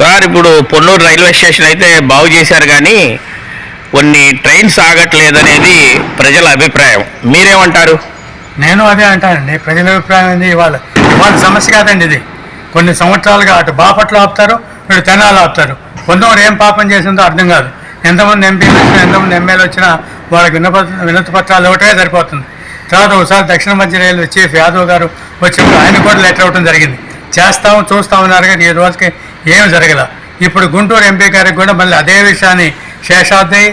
Sir ఇప్పుడు Ponnuru railway station అయితే బాగు చేశారు కానీ కొన్ని ట్రైన్స్ ఆగట్లేదనేది ప్రజల అభిప్రాయం. మీరేమంటారు? నేను అదే అంటానండి. ప్రజల అభిప్రాయం ఏంది? ఇవాళ ఇవాళ సమస్య కాదండి ఇది. కొన్ని సంవత్సరాలుగా అటు బాపట్లో ఆపుతారు ఇటు తెనాలు ఆపుతారు. కొంతమంది ఏం పాపం చేసిందో అర్థం కాదు. ఎంతమంది ఎంపీలు వచ్చినా ఎంతమంది ఎమ్మెల్యే వచ్చినా వాళ్ళకి వినపత్ర వినతి పత్రాలు ఒకటే సరిపోతుంది. తర్వాత ఒకసారి దక్షిణ మధ్య రైల్వే చీఫ్ యాదవ్ గారు వచ్చినప్పుడు ఆయన కూడా లెటర్ అవ్వడం జరిగింది. చేస్తాము చూస్తాం అన్నారు కానీ ఈ రోజుకి ఏం జరగల. ఇప్పుడు గుంటూరు ఎంపీ గారికి కూడా మళ్ళీ అదే విషయాన్ని శేషాద్రి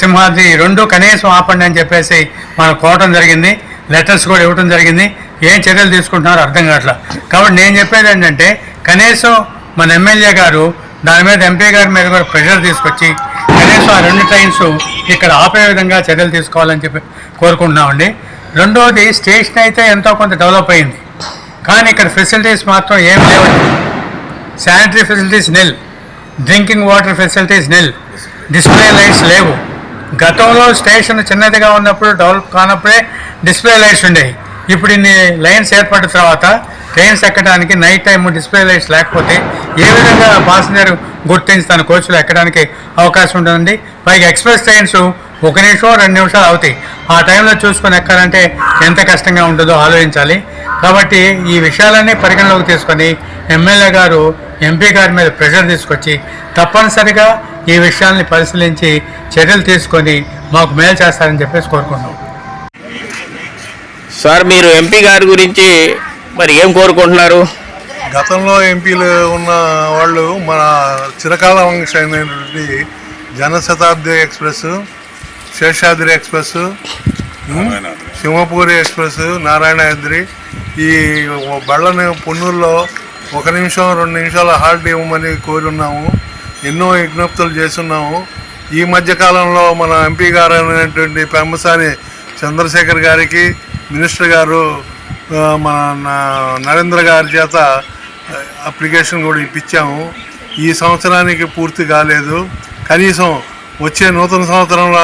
సింహాద్రి రెండు కనీసం ఆపండి అని చెప్పేసి మనం కోవటం జరిగింది. లెటర్స్ కూడా ఇవ్వటం జరిగింది. ఏం చర్యలు తీసుకుంటున్నారో అర్థం కావట్లా. కాబట్టి నేను చెప్పేది ఏంటంటే కనీసం మన ఎమ్మెల్యే గారు దాని మీద ఎంపీ గారి మీద కూడా ప్రెషర్ తీసుకొచ్చి కనీసం ఆ రెండు ట్రైన్స్ ఇక్కడ ఆపే విధంగా చర్యలు తీసుకోవాలని చెప్పి కోరుకుంటున్నామండి. రెండవది స్టేషన్ అయితే ఎంతో కొంత డెవలప్ అయింది. కానీ ఇక్కడ ఫెసిలిటీస్ మాత్రం ఏం లేవు sanitary facilities nil. Drinking water facilities nil. Display lights లేవు. గతంలో స్టేషన్ చిన్నదిగా ఉన్నప్పుడు డెవలప్ కానప్పుడే డిస్ప్లే లైట్స్ ఉండేవి. ఇప్పుడు ఇన్ని లైన్స్ ఏర్పడిన తర్వాత ట్రైన్స్ ఎక్కడానికి నైట్ టైం డిస్ప్లే లైట్స్ లేకపోతే ఏ విధంగా పాసింజర్ గుర్తించి తన కోచ్లో ఎక్కడానికి అవకాశం ఉంటుందండి. పైగా ఎక్స్ప్రెస్ ట్రైన్స్ ఒక నిమిషం రెండు నిమిషాలు అవుతాయి. ఆ టైంలో చూసుకొని ఎక్కాలంటే ఎంత కష్టంగా ఉంటుందో ఆలోచించాలి. కాబట్టి ఈ విషయాలన్నీ పరిగణలోకి తీసుకొని ఎమ్మెల్యే గారు ఎంపీ గారి మీద ప్రెషర్ తీసుకొచ్చి తప్పనిసరిగా ఈ విషయాల్ని పరిశీలించి చర్యలు తీసుకొని మాకు మేలు చేస్తారని చెప్పేసి కోరుకున్నాం సార్ మీరు ఎంపీ గారి గురించి మరి ఏం కోరుకుంటున్నారు? గతంలో ఎంపీలు ఉన్న వాళ్ళు మన చిరకాల వంశ అయినటువంటి Janshatabdi express Seshadri express Simhapuri express Narayanadri ఈ బళ్ళని పొన్నూరులో ఒక నిమిషం రెండు నిమిషాల హాల్ట్ ఇవ్వమని కోరున్నాము. ఎన్నో విజ్ఞప్తులు చేస్తున్నాము. ఈ మధ్యకాలంలో మన ఎంపీ గారు అయినటువంటి పెంబసాని చంద్రశేఖర్ గారికి మినిస్టర్ గారు మన నా- నరేంద్ర గారి చేత అప్లికేషన్ కూడా ఇప్పించాము. ఈ సంవత్సరానికి పూర్తి కాలేదు. కనీసం వచ్చే నూతన సంవత్సరంలో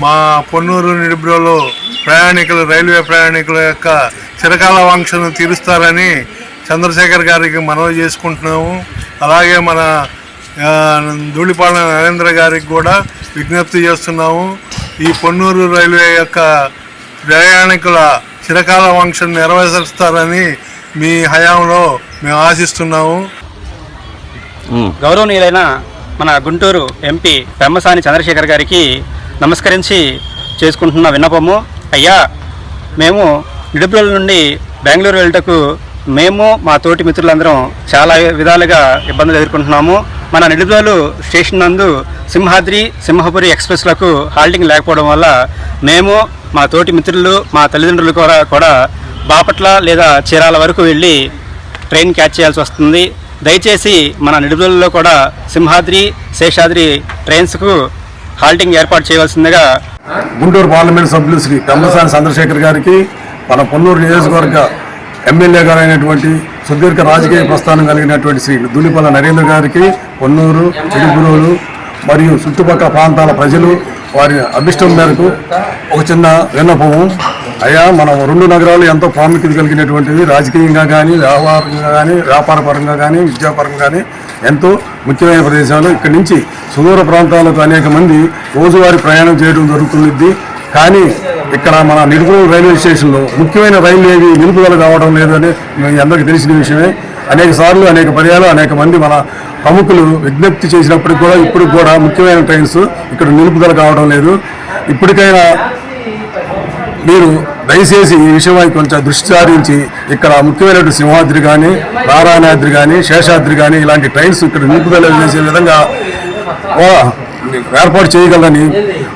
మా పొన్నూరు నిడిబ్రోలో ప్రయాణికులు రైల్వే ప్రయాణికుల యొక్క చిరకాల వాంక్షను తీరుస్తారని చంద్రశేఖర్ గారికి మనవి చేసుకుంటున్నాము. అలాగే మన ధూళిపాలెం నరేంద్ర గారికి కూడా విజ్ఞప్తి చేస్తున్నాము. ఈ పొన్నూరు రైల్వే యొక్క ప్రయాణికుల చిరకాల వాంక్షను నెరవేరుస్తారని మీ హయాంలో మేము ఆశిస్తున్నాము. గౌరవనీయులైన మన గుంటూరు ఎంపీ పెమ్మసాని చంద్రశేఖర్ గారికి నమస్కరించి చేసుకుంటున్న విన్నపము. అయ్యా మేము నిడుపుల నుండి బెంగళూరు వెళ్ళటకు మేము మా తోటి మిత్రులందరం చాలా విధాలుగా ఇబ్బందులు ఎదుర్కొంటున్నాము. మన నిడుపులు స్టేషన్ నందు సింహాద్రి సింహపురి ఎక్స్ప్రెస్లకు హాల్టింగ్ లేకపోవడం వల్ల మేము మా తోటి మిత్రులు మా తల్లిదండ్రులు కూడా కూడా బాపట్ల లేదా చీరాల వరకు వెళ్ళి ట్రైన్ క్యాచ్ చేయాల్సి వస్తుంది. దయచేసి మన నిడుదలలో కూడా సింహాద్రి శేషాద్రి ట్రైన్స్కు హాల్టింగ్ ఏర్పాటు చేయవలసిందిగా గుంటూరు పార్లమెంట్ సభ్యులు శ్రీ కమ్మసాని చంద్రశేఖర్ గారికి మన పొన్నూరు నియోజకవర్గ ఎమ్మెల్యే గారు అయినటువంటి సుదీర్ఘ రాజకీయ ప్రస్థానం కలిగినటువంటి శ్రీ దులిపల్ల నరేంద్ర గారికి పొన్నూరు చిడుగురోలు మరియు చుట్టుపక్కల ప్రాంతాల ప్రజలు వారి అభిష్టం మేరకు ఒక చిన్న విన్నపము. అయ్యా మనం రెండు నగరాలు ఎంతో ప్రాముఖ్యత కలిగినటువంటివి. రాజకీయంగా కానీ వ్యాపారంగా కానీ వ్యాపారపరంగా కానీ విద్యాపరంగా కానీ ఎంతో ముఖ్యమైన ప్రదేశాలు. ఇక్కడి నుంచి సుదూర ప్రాంతాలకు అనేక మంది రోజువారీ ప్రయాణం చేయడం జరుగుతుంది కానీ ఇక్కడ మన నిడుపుల రైల్వే స్టేషన్లో ముఖ్యమైన రైలు ఏవి? నిలుపుదల కావడం లేదని అందరికీ తెలిసిన విషయమే. అనేక సార్లు అనేక పర్యాలు అనేక మంది మన ప్రముఖులు విజ్ఞప్తి చేసినప్పటికి కూడా ఇప్పుడు కూడా ముఖ్యమైన ట్రైన్స్ ఇక్కడ నిలుపుదల కావడం లేదు. ఇప్పటికైనా మీరు దయచేసి ఈ విషయమై కొంచెం దృష్టి సారించి ఇక్కడ ముఖ్యమైనటువంటి సింహాద్రి కానీ నారాయణాద్రి కానీ శేషాద్రి కానీ ఇలాంటి ట్రైన్స్ ఇక్కడ నిలుపుదల చేసే విధంగా ఏర్పాటు చేయగలని